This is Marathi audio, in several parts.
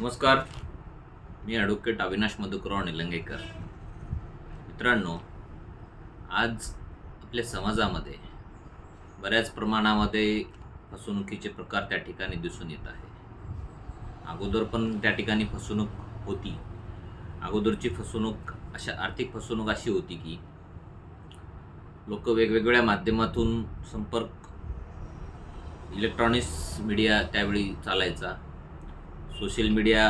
नमस्कार. मी ॲडव्होकेट अविनाश मधुकराव निलंगेकर मित्रांनो आज आपल्या समाजामध्ये बऱ्याच प्रमाणामध्ये फसवणुकीचे प्रकार त्या ठिकाणी दिसून येत आहे. अगोदर पण त्या ठिकाणी फसवणूक होती. अगोदरची फसवणूक अशा आर्थिक फसवणूक अशी होती की लोक वेगवेगळ्या माध्यमातून संपर्क इलेक्ट्रॉनिक्स मीडिया त्यावेळी चालायचा. सोशल मीडिया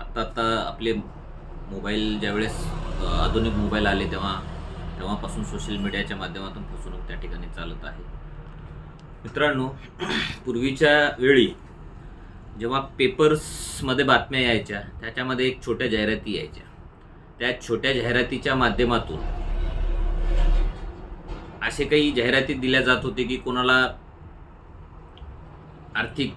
आत्ता आत्ता आपले मोबाईल ज्यावेळेस आधुनिक मोबाईल आले तेव्हा तेव्हापासून सोशल मीडियाच्या माध्यमातून फसवणूक त्या ठिकाणी चालत आहे. मित्रांनो पूर्वीच्या वेळी जेव्हा पेपर्समध्ये बातम्या यायच्या त्याच्यामध्ये एक छोट्या जाहिराती यायच्या. त्या छोट्या जाहिरातीच्या माध्यमातून असे काही जाहिराती दिल्या जात होते की कोणाला आर्थिक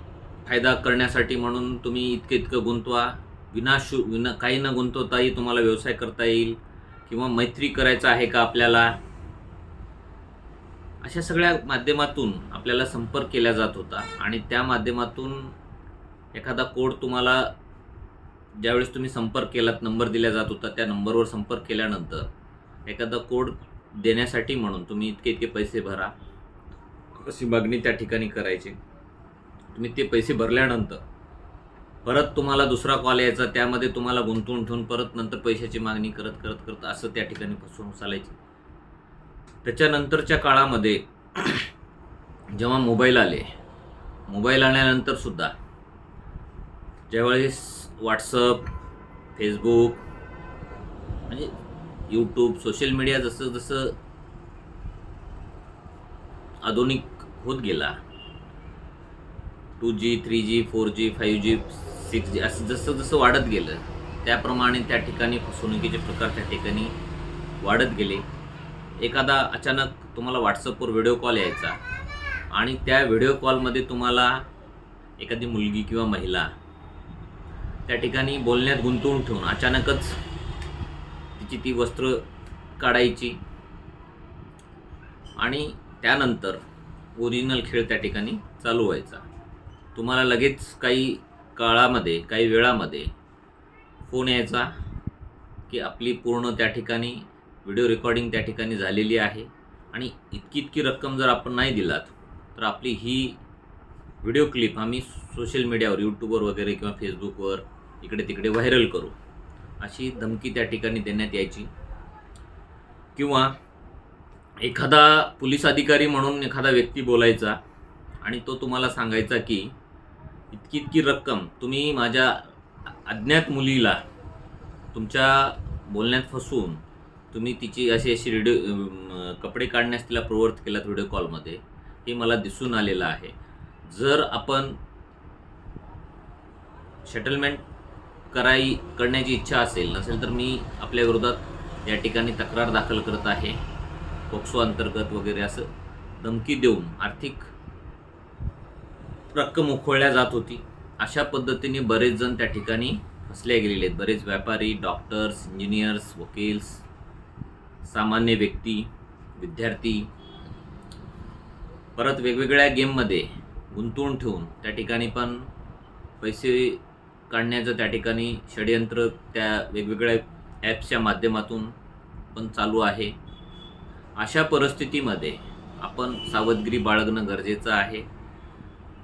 फायदा करण्यासाठी म्हणून तुम्ही इतकं इतकं गुंतवा. विनाशु विना काही न गुंतवताही तुम्हाला व्यवसाय करता येईल किंवा मैत्री करायचा आहे का आपल्याला? अशा सगळ्या माध्यमातून आपल्याला संपर्क केला जात होता आणि त्या माध्यमातून एखादा कोड तुम्हाला ज्यावेळेस तुम्ही संपर्क केलात नंबर दिला जात होता त्या नंबरवर संपर्क केल्यानंतर एखादा कोड देण्यासाठी म्हणून तुम्ही इतके इतके पैसे भरा. अशी मागणी त्या ठिकाणी करायची. तुम्ही ते पैसे भरल्यानंतर परत तुम्हाला दुसरा कॉल यायचा त्यामध्ये तुम्हाला गुंतवून ठेवून परत नंतर पैशाची मागणी करत करत करत असं त्या ठिकाणी फसवणूक चालायची. त्याच्यानंतरच्या काळामध्ये जेव्हा मोबाईल आले मोबाईल आल्यानंतर सुद्धा ज्यावेळेस व्हॉट्सअप फेसबुक म्हणजे यूट्यूब सोशल मीडिया जसं जसं आधुनिक होत गेला two G three G four G five G six G असं जसं जसं वाढत गेलं त्याप्रमाणे त्या ठिकाणी फसवणुकीचे प्रकार त्या ठिकाणी वाढत गेले. एखादा अचानक तुम्हाला व्हॉट्सअपवर व्हिडिओ कॉल यायचा आणि त्या व्हिडिओ कॉलमध्ये तुम्हाला एखादी मुलगी किंवा महिला त्या ठिकाणी बोलण्यात गुंतवून ठेवून अचानकच तिची ती वस्त्र काढायची आणि त्यानंतर ओरिजिनल खेळ त्या ठिकाणी चालू व्हायचा. तुम्हाला लगेच काही काळामध्ये काही वेळामध्ये फोन यायचा की आपली पूर्ण त्या ठिकाणी व्हिडिओ रेकॉर्डिंग त्या ठिकाणी झालेली आहे आणि इतकी इतकी रक्कम जर आपण नाही दिलात तर आपली ही व्हिडिओ क्लिप आम्ही सोशल मीडियावर यूट्यूबवर वगैरे किंवा फेसबुकवर इकडे तिकडे व्हायरल करू. अशी धमकी त्या ठिकाणी देण्यात यायची. किंवा एखादा पोलीस अधिकारी म्हणून एखादा व्यक्ती बोलायचा आणि तो तुम्हाला सांगायचा की इतकी इतकी रक्कम तुम्ही माझ्या अज्ञात मुलीला तुमच्या बोलण्यात फसवून तुम्ही तिची अशी अशी व्हिडिओ कपडे काढण्यास तिला प्रवृत्त केलात व्हिडिओ कॉलमध्ये हे मला दिसून आलेलं आहे. जर आपण सेटलमेंट कराई करण्याची इच्छा असेल नसेल तर मी आपल्या विरोधात या ठिकाणी तक्रार दाखल करत आहे. पोक्सो अंतर्गत वगैरे असं धमकी देऊन आर्थिक रक्कम उखळल्या जात होती. अशा पद्धतीने बरेच जण त्या ठिकाणी फसले गेलेले आहेत. बरेच व्यापारी डॉक्टर्स इंजिनियर्स वकील्स सामान्य व्यक्ती विद्यार्थी परत वेगवेगळ्या गेममध्ये गुंतवून ठेवून त्या ठिकाणी पण पैसे काढण्याचं त्या ठिकाणी षडयंत्र त्या वेगवेगळ्या ॲप्सच्या माध्यमातून पण चालू आहे. अशा परिस्थितीमध्ये आपण सावधगिरी बाळगणं गरजेचं आहे.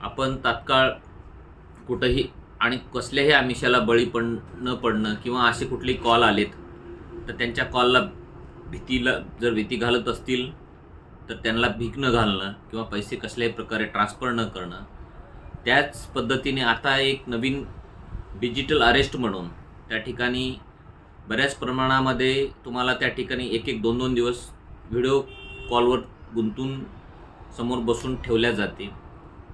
आपण तात्काळ कुठंही आणि कसल्याही आमिषाला बळी पड न पडणं किंवा असे कुठले कॉल आलेत तर त्यांच्या कॉलला भीतीला जर भीती घालत असतील तर त्यांना भीक न घालणं किंवा पैसे कसल्याही प्रकारे ट्रान्सफर न करणं त्याच पद्धतीने आता एक नवीन डिजिटल अरेस्ट म्हणून त्या ठिकाणी बऱ्याच प्रमाणामध्ये तुम्हाला त्या ठिकाणी एक एक दोन दोन दिवस व्हिडिओ कॉलवर गुंतून समोर बसून ठेवल्या जाते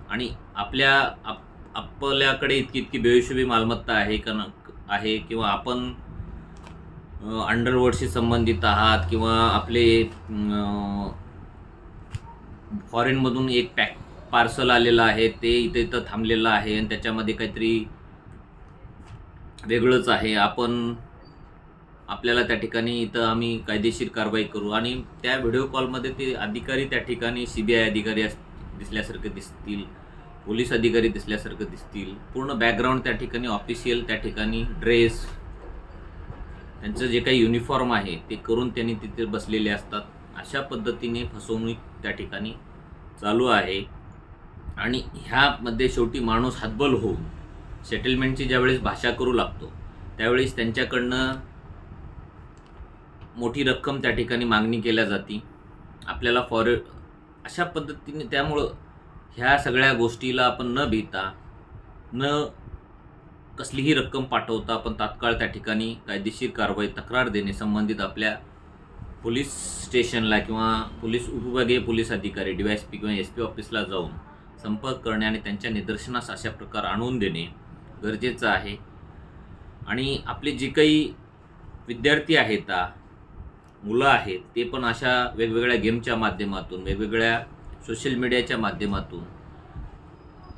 आणि आपल्या आप आपल्याकडे इतकी इतकी बेहिशोबी मालमत्ता आहे का न आहे किंवा आपण अंडरवर्ल्डशी संबंधित आहात किंवा आपले फॉरेनमधून एक पॅक पार्सल आलेलं आहे ते इथे इथं थांबलेलं आहे आणि त्याच्यामध्ये काहीतरी वेगळंच आहे. आपण आपल्याला त्या ठिकाणी इथं आम्ही कायदेशीर कारवाई करू. आणि त्या व्हिडिओ कॉलमध्ये ते अधिकारी त्या ठिकाणी सी बी आय अधिकारी असतात दिसल्यासारखे दिसतील पोलीस अधिकारी दिसल्यासारखं दिसतील पूर्ण बॅकग्राऊंड त्या ठिकाणी ऑफिशियल त्या ठिकाणी ड्रेस त्यांचं जे काही युनिफॉर्म आहे ते करून त्यांनी तिथे बसलेले असतात. अशा पद्धतीने फसवणूक त्या ठिकाणी चालू आहे. आणि ह्यामध्ये शेवटी माणूस हातबल होऊन सेटलमेंटची ज्यावेळेस भाषा करू लागतो त्यावेळेस त्यांच्याकडनं मोठी रक्कम त्या ठिकाणी मागणी केल्या जाते. आपल्याला फॉरे अशा पद्धतीने त्यामुळं ह्या सगळ्या गोष्टीला आपण न भिता न कसलीही रक्कम पाठवता आपण तात्काळ त्या ठिकाणी कायदेशीर कारवाई तक्रार देणे संबंधित आपल्या पोलीस स्टेशनला किंवा पोलीस उपविभागीय पोलीस अधिकारी डी एस पी किंवा एस पी ऑफिसला जाऊन संपर्क करणे आणि त्यांच्या निदर्शनास अशा प्रकार आणून देणे गरजेचं आहे. आणि आपले जे काही विद्यार्थी आहेत मुलं आहेत ते पण अशा वेगवेगळ्या गेमच्या माध्यमातून वेगवेगळ्या सोशल मीडियाच्या माध्यमातून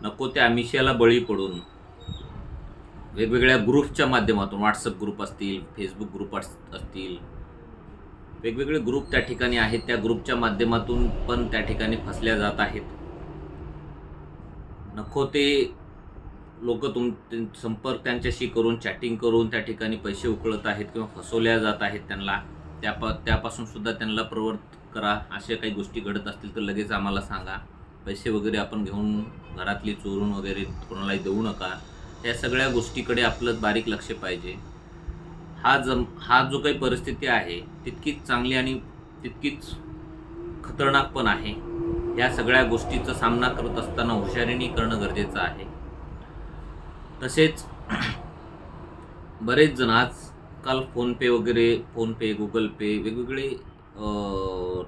नको त्या आमिषाला बळी पडून वेगवेगळ्या ग्रुपच्या माध्यमातून व्हॉट्सअप ग्रुप असतील फेसबुक ग्रुप अस- असतील वेगवेगळे ग्रुप त्या ठिकाणी आहेत त्या ग्रुपच्या माध्यमातून पण त्या ठिकाणी फसल्या जात आहेत. नको ते लोक तुम संपर्क त्यांच्याशी करून चॅटिंग करून त्या ठिकाणी पैसे उकळत आहेत किंवा फसवल्या जात आहेत त्यांना. त्यापा त्यापासून सुद्धा त्यांना प्रवृत्त करा. अशा काही गोष्टी घडत असतील तर लगेच आम्हाला सांगा. पैसे वगैरे आपण घेऊन घरातली चोरून वगैरे कोणालाही देऊ नका. या सगळ्या गोष्टीकडे आपलं बारीक लक्ष पाहिजे. हा जम हा जो काही परिस्थिती आहे तितकीच चांगली आणि तितकीच खतरनाक पण आहे. या सगळ्या गोष्टीचा सामना करत असताना हुशारीने करणं गरजेचं आहे. तसेच बरेच जण आज आजकाल फोनपे वगैरे फोनपे गुगल पे वेगवेगळे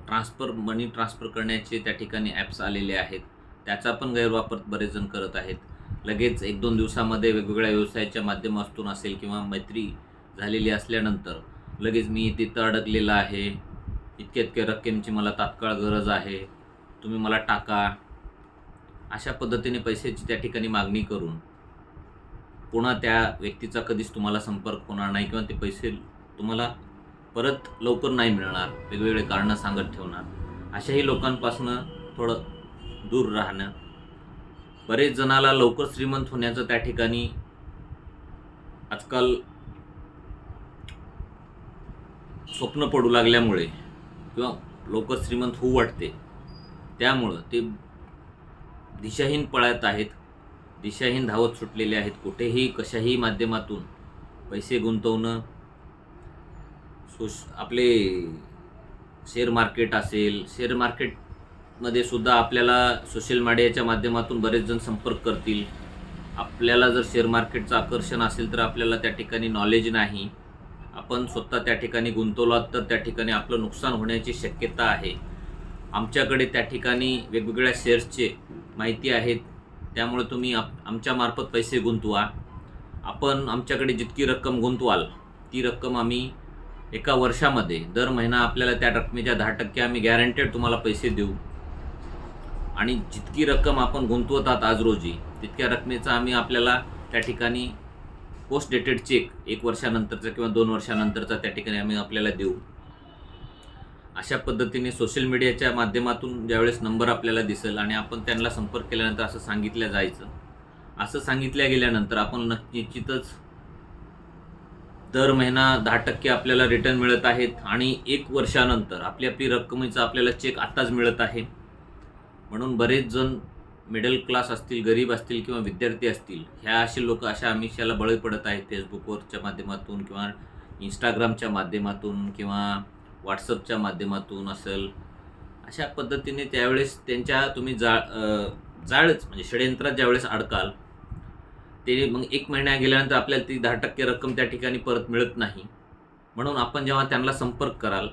ट्रान्सफर मनी ट्रान्सफर करण्याचे त्या ठिकाणी ॲप्स आलेले आहेत. त्याचा पण गैरवापर बरेच जण करत आहेत. लगेच एक दोन दिवसामध्ये वेगवेगळ्या व्यवसायाच्या माध्यमातून असेल किंवा मैत्री झालेली असल्यानंतर लगेच मी तिथं अडकलेलं आहे. इतक्या इतक्या रक्कमची मला तात्काळ गरज आहे. तुम्ही मला टाका. अशा पद्धतीने पैशाची त्या ठिकाणी मागणी करून पुन्हा त्या व्यक्तीचा कधीच तुम्हाला संपर्क होणार नाही किंवा ते पैसे तुम्हाला परत लवकर नाही मिळणार वेगवेगळे कारणं सांगत ठेवणार. अशाही लोकांपासून थोडं दूर राहणं. बरेच जणाला लवकर श्रीमंत होण्याचं त्या ठिकाणी आजकाल स्वप्न पडू लागल्यामुळे किंवा लवकर श्रीमंत होऊ वाटते. त्यामुळं ते दिशाहीन पळत आहेत. दिशाहीन धावत सुटलेले आहेत. कुठेही कशाही माध्यमातून पैसे गुंतवणं सोश आपले शेअर मार्केट असेल शेअर मार्केटमध्ये सुद्धा आपल्याला सोशल मीडियाच्या माध्यमातून बरेच जण संपर्क करतील. आपल्याला जर शेअर मार्केटचं आकर्षण असेल तर आपल्याला त्या ठिकाणी नॉलेज नाही. आपण स्वतः त्या ठिकाणी गुंतवलात तर त्या ठिकाणी आपलं नुकसान होण्याची शक्यता आहे. आमच्याकडे त्या ठिकाणी वेगवेगळ्या शेअर्सचे माहिती आहेत. त्यामुळे तुम्ही आप आमच्यामार्फत पैसे गुंतवा. आपण आमच्याकडे जितकी रक्कम गुंतवाल ती रक्कम आम्ही एका वर्षामध्ये दर महिना आपल्याला त्या रकमेच्या दहा टक्के आम्ही गॅरंटेड तुम्हाला पैसे देऊ. आणि जितकी रक्कम आपण गुंतवत आहात आज रोजी तितक्या रकमेचा आम्ही आपल्याला त्या ठिकाणी पोस्ट डेटेड चेक एक वर्षानंतरचा किंवा दोन वर्षानंतरचा त्या ठिकाणी आम्ही आपल्याला देऊ. अशा पद्धतीने सोशल मीडियाच्या माध्यमातून ज्यावेळेस नंबर आपल्याला दिसेल आणि आपण त्यांना संपर्क केल्यानंतर असं सांगितलं जायचं असं सांगितल्या गेल्यानंतर आपण निश्चितच दर महिना दहा टक्के आपल्याला रिटर्न मिळत आहेत आणि एक वर्षानंतर आपली आपली रक्कमेचा आपल्याला चेक आत्ताच मिळत आहे. म्हणून बरेच जण मिडल क्लास असतील गरीब असतील किंवा विद्यार्थी असतील ह्या असे लोक अशा आमिषाला बळी पडत आहेत फेसबुकवरच्या माध्यमातून किंवा इंस्टाग्रामच्या माध्यमातून किंवा व्हॉट्सअपच्या माध्यमातून असेल अशा पद्धतीने त्यावेळेस त्यांच्या तुम्ही जाळ जाळच म्हणजे षडयंत्रात ज्यावेळेस अडकाल ते मग एक महिन्या गेल्यानंतर आपल्याला ती दहा टक्के रक्कम त्या ठिकाणी परत मिळत नाही. म्हणून आपण जेव्हा त्यांना संपर्क कराल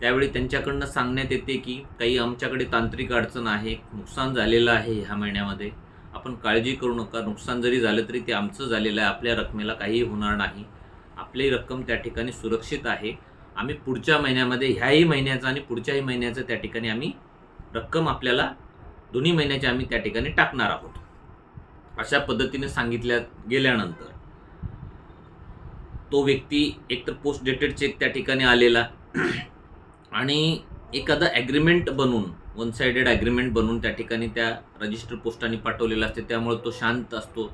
त्यावेळी त्यांच्याकडनं सांगण्यात येते की काही आमच्याकडे तांत्रिक अडचण आहे नुकसान झालेलं आहे ह्या महिन्यामध्ये. आपण काळजी करू नका नुकसान जरी झालं तरी ते आमचं झालेलं आहे आपल्या रकमेला काहीही होणार नाही. आपली रक्कम त्या ठिकाणी सुरक्षित आहे. आम्ही पुढच्या महिन्यामध्ये ह्याही महिन्याचं आणि पुढच्याही महिन्याचं त्या ठिकाणी आम्ही रक्कम आपल्याला दोन्ही महिन्याची आम्ही त्या ठिकाणी टाकणार आहोत. अशा पद्धतीने सांगितल्या गेल्यानंतर तो व्यक्ती एकतर पोस्ट डेटेड चेक त्या ठिकाणी आलेला आणि एखादं ॲग्रीमेंट बनवून वन सायडेड ॲग्रीमेंट बनवून त्या ठिकाणी त्या रजिस्टर पोस्टाने पाठवलेला असते. त्यामुळे तो शांत असतो.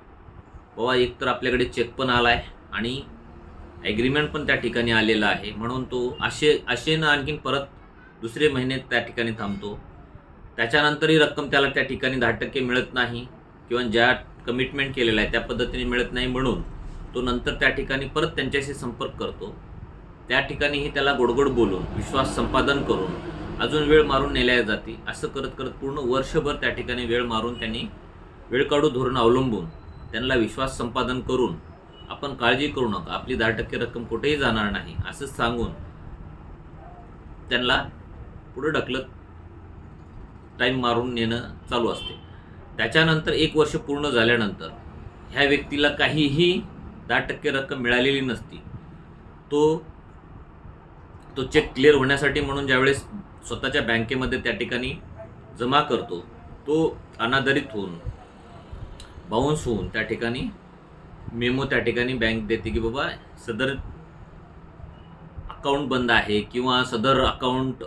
बाबा एक तर आपल्याकडे चेक पण आला आहे आणि ॲग्रीमेंट पण त्या ठिकाणी आलेला आहे. म्हणून तो आशे आशेनं आणखीन परत दुसरे महिने त्या ठिकाणी थांबतो. त्याच्यानंतरही रक्कम त्याला त्या ठिकाणी दहा टक्के मिळत नाही किंवा ज्या कमिटमेंट केलेलं आहे त्या पद्धतीने मिळत नाही म्हणून तो नंतर त्या ठिकाणी परत त्यांच्याशी संपर्क करतो. त्या ठिकाणीही त्याला गोडगोड बोलून विश्वास संपादन करून अजून वेळ मारून नेल्या जाते. असं करत करत पूर्ण वर्षभर त्या ठिकाणी वेळ मारून त्यांनी वेळ काढू धोरण अवलंबून त्यांना विश्वास संपादन करून आपण काळजी करू नका. आपली दहा टक्के रक्कम कुठेही जाणार नाही असंच सांगून त्यांना पुढे ढकलत टाईम मारून नेणं चालू असते. त्याच्यानंतर एक वर्ष पूर्ण झाल्यानंतर ह्या व्यक्तीला काहीही दहा टक्के रक्कम मिळालेली नसती. तो तो चेक क्लिअर होण्यासाठी म्हणून ज्यावेळेस स्वतःच्या बँकेमध्ये त्या ठिकाणी जमा करतो तो अनादरित होऊन बाउन्स होऊन त्या ठिकाणी मेमो त्या ठिकाणी बँक देते की बाबा सदर अकाउंट बंद आहे किंवा सदर अकाउंट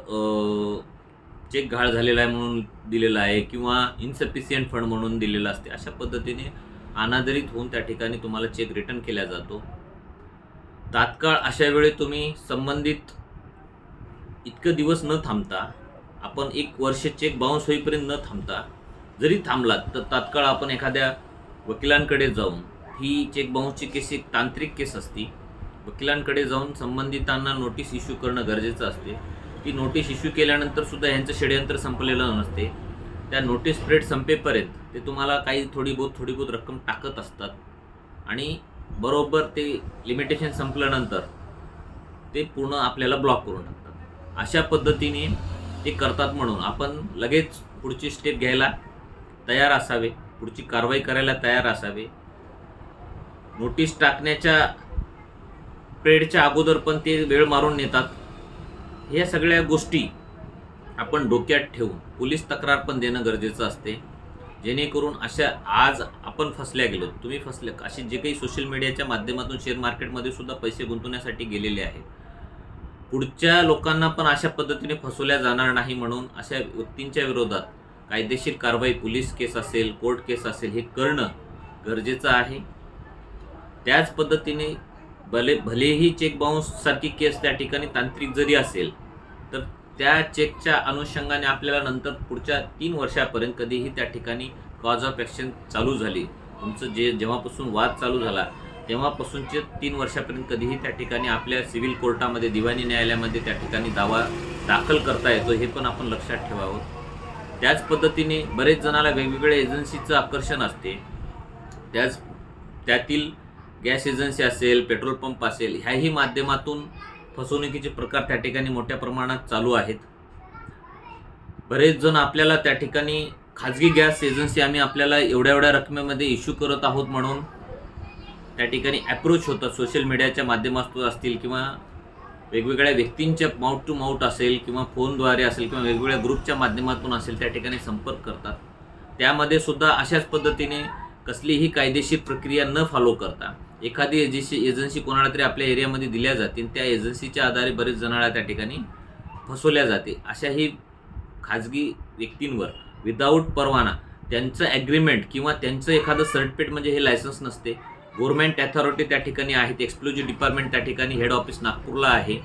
चेक घाळ झालेला आहे म्हणून दिलेला आहे किंवा इन्सफिशियंट फंड म्हणून दिलेला असते अशा पद्धतीने अनादरित होऊन त्या ठिकाणी तुम्हाला चेक रिटर्न केला जातो. तात्काळ अशा वेळी तुम्ही संबंधित इतकं दिवस न थांबता आपण एक वर्ष चेक बाउन्स होईपर्यंत न थांबता जरी थांबलात तर तात्काळ आपण एखाद्या वकिलांकडे जाऊन ही चेक बाउन्सची केस एक तांत्रिक केस असती. वकिलांकडे जाऊन संबंधितांना नोटीस इश्यू करणं गरजेचं असते. ती नोटीस इश्यू केल्यानंतर सुद्धा यांचं षडयंत्र संपलेलं नसते. त्या नोटीस पिरियड संपेपर्यंत ते तुम्हाला काही थोडी बहुत थोडी बहुत रक्कम टाकत असतात. आणि बरोबर ते लिमिटेशन संपल्यानंतर ते पूर्ण आपल्याला ब्लॉक करून टाकतात अशा पद्धतीने ते करतात म्हणून आपण लगेच पुढची स्टेप घ्यायला तयार असावे. पुढची कारवाई करायला तयार असावे. नोटीस टाकण्याच्या पिरियडच्या अगोदर पण ते वेळ मारून नेतात. ह्या सगळ्या गोष्टी आपण डोक्यात ठेवून पोलीस तक्रार पण देणं गरजेचं असते. जेणेकरून अशा आज आपण फसल्या गेलो तुम्ही फसले असे जे काही सोशल मीडियाच्या माध्यमातून शेअर मार्केटमध्ये सुद्धा पैसे गुंतवण्यासाठी गेलेले आहेत. पुढच्या लोकांना पण अशा पद्धतीने फसवल्या जाणार नाही म्हणून अशा व्यक्तींच्या विरोधात कायदेशीर कारवाई पोलीस केस असेल कोर्ट केस असेल हे करणं गरजेचं आहे. त्याच पद्धतीने भले भलेही चेक बाउन्स सारखी केस त्या ठिकाणी तांत्रिक जरी असेल तर त्या चेकच्या अनुषंगाने आपल्याला नंतर पुढच्या तीन वर्षापर्यंत कधीही त्या ठिकाणी कॉज ऑफ ॲक्शन चालू झाली. तुमचं जे जेव्हापासून वाद चालू झाला तेव्हापासूनचे तीन वर्षापर्यंत कधीही त्या ठिकाणी आपल्या सिव्हिल कोर्टामध्ये दिवाणी न्यायालयामध्ये त्या ठिकाणी दावा दाखल करता येतो हे पण आपण लक्षात ठेवावं. त्याच पद्धतीने बरेच जणाला वेगवेगळ्या एजन्सीचं आकर्षण असते. त्याच त्यातील गॅस एजन्सी असेल पेट्रोल पंप असेल ह्याही माध्यमातून फसवणुकीचे प्रकार त्या ठिकाणी मोठ्या प्रमाणात चालू आहेत. बरेच जण आपल्याला त्या ठिकाणी खाजगी गॅस एजन्सी आम्ही आपल्याला एवढ्या एवढ्या रकमेमध्ये इश्यू करत आहोत म्हणून त्या ठिकाणी अप्रोच होतात. सोशल मीडियाच्या माध्यमातून असतील किंवा वेगवेगळ्या व्यक्तींच्या माउथ टू माउथ असेल किंवा फोनद्वारे असेल किंवा वेगवेगळ्या ग्रुपच्या माध्यमातून असेल त्या ठिकाणी संपर्क करतात. त्यामध्ये सुद्धा अशाच पद्धतीने कसलीही कायदेशीर प्रक्रिया न फॉलो करता एखादी एजन्सी एजन्सी कोणाला तरी आपल्या एरियामध्ये दिल्या जाते त्या एजन्सीच्या आधारे बरेच जणाला त्या ठिकाणी फसवल्या जाते अशाही खाजगी व्यक्तींवर विदाऊट परवाना त्यांचं ॲग्रीमेंट किंवा त्यांचं एखादं सर्टिफिकेट म्हणजे हे लायसन्स नसते. गव्हर्मेंट अथॉरिटी त्या ठिकाणी आहेत एक्सक्लुझिव्ह डिपार्टमेंट त्या ठिकाणी हेड ऑफिस नागपूरला आहे.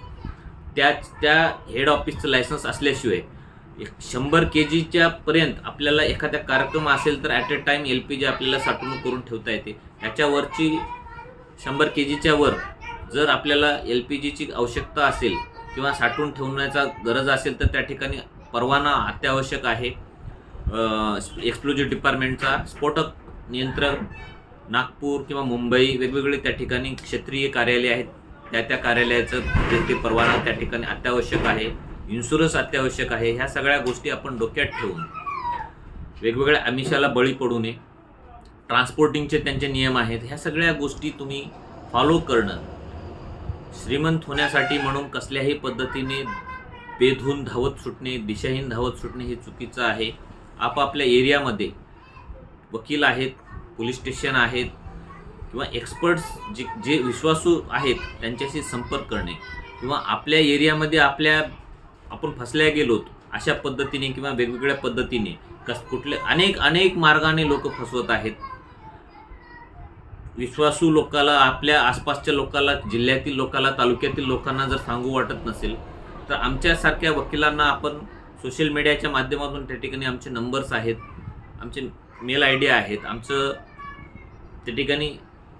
त्याच त्या हेड ऑफिसचं लायसन्स असल्याशिवाय एक शंभर के जीच्या पर्यंत आपल्याला एखाद्या कार्यक्रम असेल तर at a time L P G आपल्याला साठवणूक करून ठेवता येते. त्याच्यावरची शंभर के जीच्या वर जर आपल्याला एल पी जीची आवश्यकता असेल किंवा साठवून ठेवण्याचा गरज असेल तर त्या ठिकाणी परवाना अत्यावश्यक आहे. एक्सप्लोजिव्ह डिपार्टमेंटचा स्फोटक नियंत्रण नागपूर किंवा मुंबई वेगवेगळे त्या ठिकाणी क्षेत्रीय कार्यालय आहेत. त्या त्या कार्यालयाचं जे ते परवाना त्या ठिकाणी अत्यावश्यक आहे. इन्शुरन्स अत्यावश्यक आहे. ह्या सगळ्या गोष्टी आपण डोक्यात ठेवून वेगवेगळ्या आमिषाला बळी पडू नये. ट्रान्सपोर्टिंगचे त्यांचे नियम आहेत ह्या सगळ्या गोष्टी तुम्ही फॉलो करणं. श्रीमंत होण्यासाठी म्हणून कसल्याही पद्धतीने बेधून धावत सुटणे दिशाहीन धावत सुटणे हे चुकीचं आहे. आपापल्या एरियामध्ये वकील आहेत पोलीस स्टेशन आहेत किंवा एक्सपर्ट्स जे जे विश्वासू आहेत त्यांच्याशी संपर्क करणे किंवा आपल्या एरियामध्ये आपल्या आपण फसल्या गेलोत अशा पद्धतीने किंवा वेगवेगळ्या पद्धतीने कस कुठले अनेक अनेक मार्गाने लोक फसवत आहेत. विश्वासू लोकाला आपल्या आसपासच्या लोकाला जिल्ह्यातील लोकाला तालुक्यातील लोकांना जर सांगू वाटत नसेल तर आमच्यासारख्या वकिलांना आपण सोशल मीडियाच्या माध्यमातून त्या ठिकाणी आमचे नंबर्स आहेत आमचे मेल आय डी आहेत आमचं त्या ठिकाणी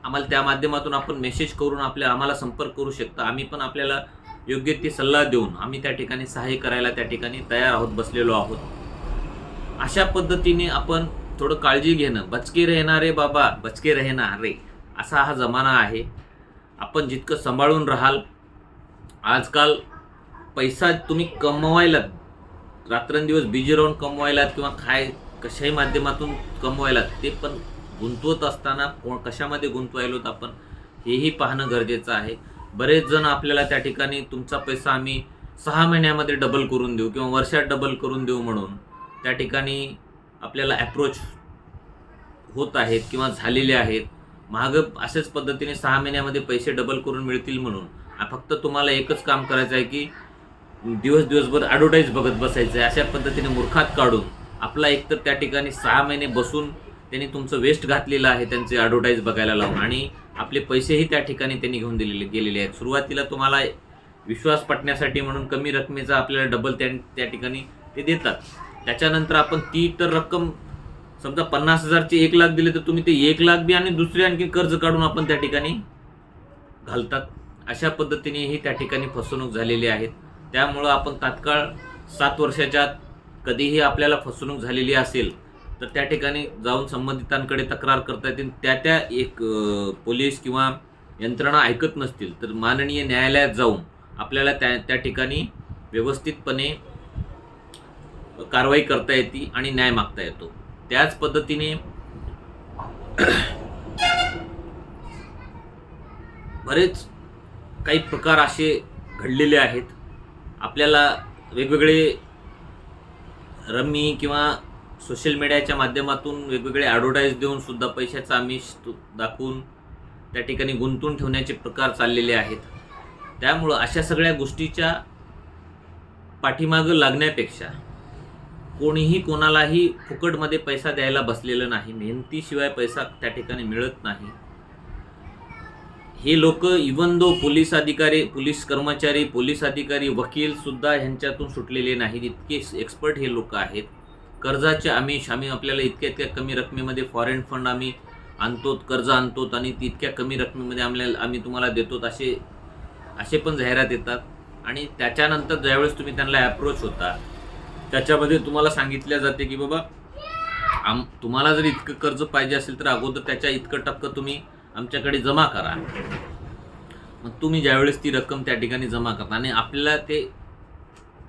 आम्हाला त्या माध्यमातून आपण मेसेज करून आपल्या आम्हाला संपर्क करू शकता. आम्ही पण आपल्याला योग्य ती सल्ला देऊन आम्ही त्या ठिकाणी सहाय्य करायला त्या ठिकाणी तयार आहोत बसलेलो आहोत. अशा पद्धतीने आपण थोडं काळजी घेणं. बचके राहणारे बाबा बचके रे असा हा जमाना आहे. आपण जितकं सांभाळून राहाल आजकाल पैसा तुम्ही कमवायला रात्रंदिवस बिजी राहून कमवायलात किंवा काय कशाही माध्यमातून कमवायलात ते पण गुंतवत असताना कोण कशामध्ये गुंतवायलोत आपण हेही पाहणं गरजेचं आहे. बरेच जण आपल्याला त्या ठिकाणी तुमचा पैसा आम्ही सहा महिन्यामध्ये डबल करून देऊ किंवा वर्षात डबल करून देऊ म्हणून. त्या ठिकाणी आपल्याला ॲप्रोच होत आहेत किंवा झालेले आहेत. महाग अशाच पद्धतीने सहा महिन्यामध्ये पैसे डबल करून मिळतील म्हणून. फक्त तुम्हाला एकच काम करायचं आहे की दिवस दिवसभर ॲडव्हर्टाईज बघत बसायचं आहे. अशा पद्धतीने मूर्खात काढून आपला एकतर त्या ठिकाणी सहा महिने बसून त्यांनी तुमचं वेस्ट घातलेलं आहे त्यांचे ॲडव्हर्टाईज बघायला लावून. आणि आपले पैसेही त्या ठिकाणी त्यांनी घेऊन दिलेले गेलेले आहेत. सुरुवातीला तुम्हाला विश्वास पटण्यासाठी म्हणून कमी रकमेचा आपल्याला डबल त्या त्या ठिकाणी ते देतात. त्याच्यानंतर आपण ती तर रक्कम समजा पन्नास हजारचे एक लाख दिले तर तुम्ही ते एक लाख बी आणि दुसरे आणखी कर्ज काढून आपण त्या ठिकाणी घालतात. अशा पद्धतीने ही त्या ठिकाणी फसवणूक झालेली आहे. त्यामुळं आपण तात्काळ सात वर्षाच्या आत कधीही आपल्याला फसवणूक झालेली असेल तर त्या ठिकाणी जाऊन संबंधितांकडे तक्रार करता येतील. त्या त्या एक पोलीस किंवा यंत्रणा ऐकत नसतील तर माननीय न्यायालयात जाऊन आपल्याला त्या त्या ठिकाणी व्यवस्थितपणे कारवाई करता येते आणि न्याय मागता येतो. त्याच पद्धतीने बरेच काही प्रकार असे घडलेले आहेत. आपल्याला वेगवेगळे रम्मी किंवा सोशल मीडियाच्या माध्यमातून वेगवेगळे ॲडव्हर्टाईज देऊन सुद्धा पैशाचा आमिष दाखवून त्या ठिकाणी गुंतून ठेवण्याचे प्रकार चाललेले आहेत. त्यामुळं अशा सगळ्या गोष्टीच्या पाठीमागं लागण्यापेक्षा कोणीही कोणालाही फुकटमध्ये पैसा द्यायला बसलेलं नाही. मेहनतीशिवाय पैसा त्या ठिकाणी मिळत नाही. हे लोक इवन दो पोलीस अधिकारी पोलीस कर्मचारी पोलीस अधिकारी वकील सुद्धा ह्यांच्यातून सुटलेले नाहीत. इतके एक्सपर्ट हे लोक आहेत. कर्जाचे आमिष आम्ही आपल्याला इतक्या इतक्या कमी रकमेमध्ये फॉरेन फंड आम्ही आणतो कर्ज आणतो आणि तितक्या कमी रकमेमध्ये आम्हाला आम्ही तुम्हाला देतो असे असे पण जाहिरात येतात. आणि त्याच्यानंतर ज्यावेळेस तुम्ही त्यांना ॲप्रोच होता त्याच्यामध्ये तुम्हाला सांगितल्या जाते की बाबा आम तुम्हाला जर इतकं कर्ज पाहिजे असेल तर अगोदर त्याच्या इतकं टक्क तुम्ही आमच्याकडे जमा करा. मग तुम्ही ज्यावेळेस ती रक्कम त्या ठिकाणी जमा करता. आणि आपल्याला ते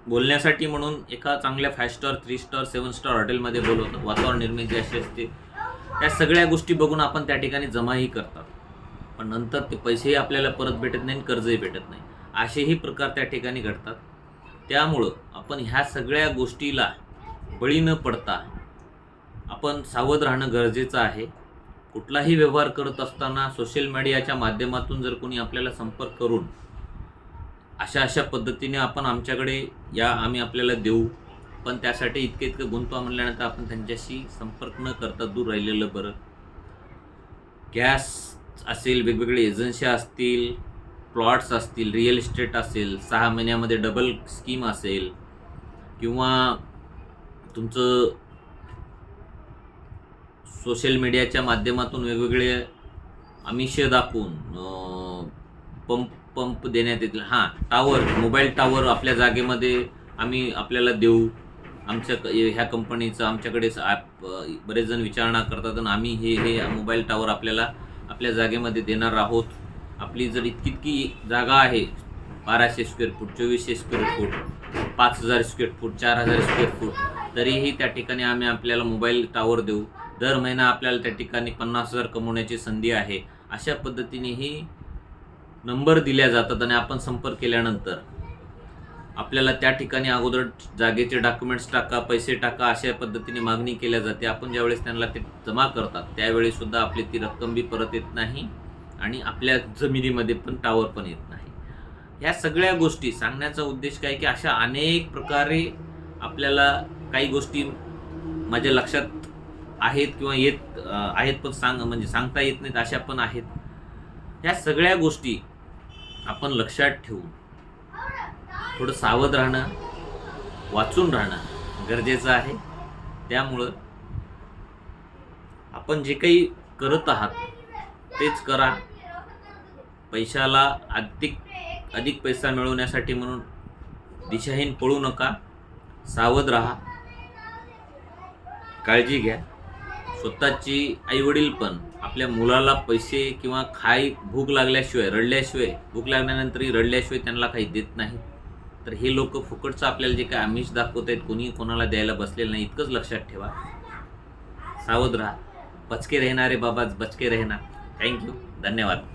बोलण्यासाठी म्हणून एका चांगल्या five star three star seven star हॉटेलमध्ये बोलवतात. वातावरण निर्मिती अशी असते त्या सगळ्या गोष्टी बघून आपण त्या ठिकाणी जमाही करतात. पण नंतर ते पैसेही आपल्याला परत भेटत नाही आणि कर्जही भेटत नाही. असेही प्रकार त्या ठिकाणी घडतात. त्यामुळं आपण ह्या सगळ्या गोष्टीला बळी न पडता आपण सावध राहणं गरजेचं आहे. कुठलाही व्यवहार करत असताना सोशल मीडियाच्या माध्यमातून जर कोणी आपल्याला संपर्क करून अशा अशा पद्धतीने आपण आमच्याकडे या आम्ही आपल्याला देऊ. पण त्यासाठी इतके इतकं गुंतवा म्हणल्यानंतर आपण त्यांच्याशी संपर्क न करता दूर राहिलेलं बरं. गॅस असेल वेगवेगळे एजन्सी असतील प्लॉट्स असतील रिअल इस्टेट असेल सहा महिन्यामध्ये डबल स्कीम असेल किंवा तुमचं सोशल मीडियाच्या माध्यमातून वेगवेगळे आमिष दाखवून पंप पंप देण्यात येतील. हां टावर मोबाईल टावर आपल्या जागेमध्ये आम्ही आपल्याला देऊ. आमच्या ह्या कंपनीचं आमच्याकडे ॲप बरेच जण विचारणा करतात आणि आम्ही हे हे मोबाईल टावर आपल्याला आपल्या जागेमध्ये देणार आहोत. आपली जर इतकी इतकी जागा आहे बाराशे स्क्वेअर फूट चोवीसशे स्क्वेअर फूट पाच हजार स्क्वेअर फूट चार हजार स्क्वेअर फूट तरीही त्या ठिकाणी आम्ही आपल्याला मोबाईल टावर देऊ. दर महिना आपल्याला त्या ठिकाणी पन्नास हजार कमवण्याची संधी आहे. अशा पद्धतीनेही नंबर दिल्या जातात आणि आपण संपर्क केल्यानंतर आपल्याला त्या ठिकाणी अगोदर जागेचे डॉक्युमेंट्स टाका पैसे टाका अशा पद्धतीने मागणी केल्या जाते. आपण ज्यावेळेस त्यांना ते जमा करतात त्यावेळीसुद्धा आपली ती रक्कम बी परत येत नाही. आणि आपल्या जमिनीमध्ये पण टावर पण येत नाही. ह्या सगळ्या गोष्टी सांगण्याचा उद्देश काय की अशा अनेक प्रकारे आपल्याला काही गोष्टी माझ्या लक्षात आहेत किंवा येत आहेत पण सांग म्हणजे सांगता येत नाहीत अशा पण आहेत. ह्या सगळ्या गोष्टी आपण लक्षात ठेवून थोडं सावध राहणं वाचून राहणं गरजेचं आहे. त्यामुळं आपण जे काही करत आहात तेच करा. पैशाला अधिक अधिक पैसा मिळवण्यासाठी म्हणून दिशाहीन पळू नका. सावध राहा. काळजी घ्या. स्वतःची आईवडील पण आपल्या मुलाला पैसे किंवा खाय भूक लागल्याशिवाय रडल्याशिवाय भूक लागल्यानंतरही रडल्याशिवाय त्यांना काही देत नाही. तर हे लोक फुकटचं आपल्याला जे काही आमिष दाखवत आहेत कोणी कोणाला द्यायला बसलेलं नाही. इतकंच लक्षात ठेवा. सावध राहा. बचके रहना रे बाबा बचके रहना થેન્ક યુ ધન્યવાદ